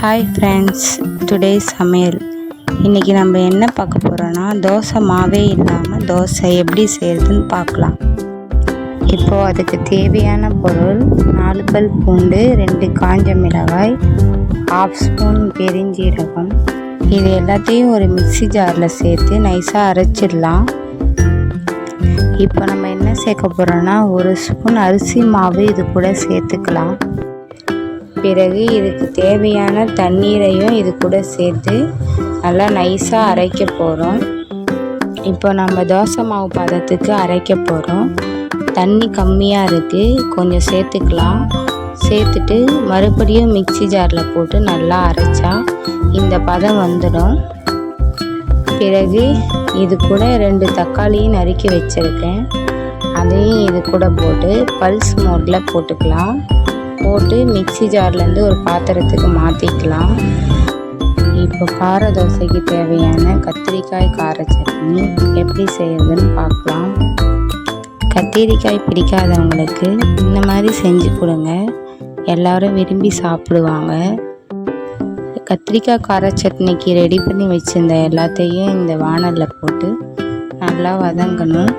Hi friends today சமையல். இன்றைக்கி நம்ம என்ன பார்க்க போகிறோன்னா தோசை மாவே இல்லாமல் தோசை எப்படி செய்கிறதுன்னு பார்க்கலாம். இப்போது அதுக்கு தேவையான பொருள் நாலு பல் பூண்டு ரெண்டு காஞ்ச மிளகாய் ஹாஃப் ஸ்பூன் பெருஞ்சீரகம். இது எல்லாத்தையும் ஒரு மிக்ஸி ஜாரில் சேர்த்து நைஸாக அரைச்சிடலாம். இப்போ நம்ம என்ன சேர்க்க போகிறோன்னா ஒரு ஸ்பூன் அரிசி மாவு இது கூட சேர்த்துக்கலாம். பிறகு இதுக்கு தேவையான தண்ணீரையும் இது கூட சேர்த்து நல்லா நைஸாக அரைக்க போகிறோம் இப்போ நம்ம தோசை மாவு பதத்துக்கு அரைக்க போகிறோம் தண்ணி கம்மியாக இருக்குது கொஞ்சம் சேர்த்துக்கலாம். சேர்த்துட்டு மறுபடியும் மிக்ஸி ஜாரில் போட்டு நல்லா அரைச்சா இந்த பதம் வந்துடும். பிறகு இது கூட ரெண்டு தக்காளியும் நறுக்கி வச்சுருக்கேன். அதையும் இது கூட போட்டு பல்ஸ் மோட்டில் போட்டுக்கலாம். போட்டு மிக்ஸி ஜார்லேருந்து ஒரு பாத்திரத்துக்கு மாற்றிக்கலாம் இப்போ கார தோசைக்கு தேவையான கத்திரிக்காய் கார சட்னி எப்படி செய்யறதுன்னு பார்க்கலாம். கத்திரிக்காய் பிடிக்காதவங்களுக்கு இந்த மாதிரி செஞ்சு கொடுங்க. எல்லாரும் விரும்பி சாப்பிடுவாங்க. கத்திரிக்காய் கார சட்னிக்கு ரெடி பண்ணி வச்சுருந்த எல்லாத்தையும் இந்த வானலில் போட்டு நல்லா வதங்கணும்.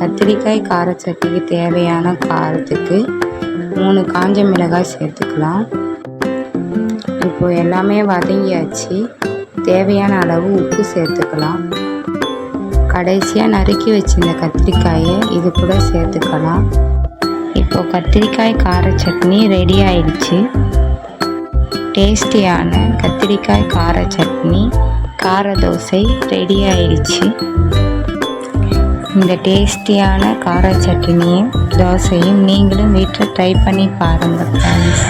கத்திரிக்காய் கார சட்னிக்கு தேவையான காரத்துக்கு மூணு காஞ்ச மிளகாய் சேர்த்துக்கலாம். இப்போது எல்லாமே வதங்கியாச்சு. தேவையான அளவு உப்பு சேர்த்துக்கலாம். கடைசியாக நறுக்கி வச்சிருந்த கத்திரிக்காயை இது கூட சேர்த்துக்கலாம். இப்போ கத்திரிக்காய் கார சட்னி ரெடி ஆயிடுச்சு. டேஸ்டியான கத்திரிக்காய் கார சட்னி கார தோசை ரெடி ஆயிடுச்சு. இந்த டேஸ்டியான கார சட்னியும் தோசையும் நீங்களும் வீட்டில் ட்ரை பண்ணி பாருங்கள் ஃப்ரெண்ட்ஸ்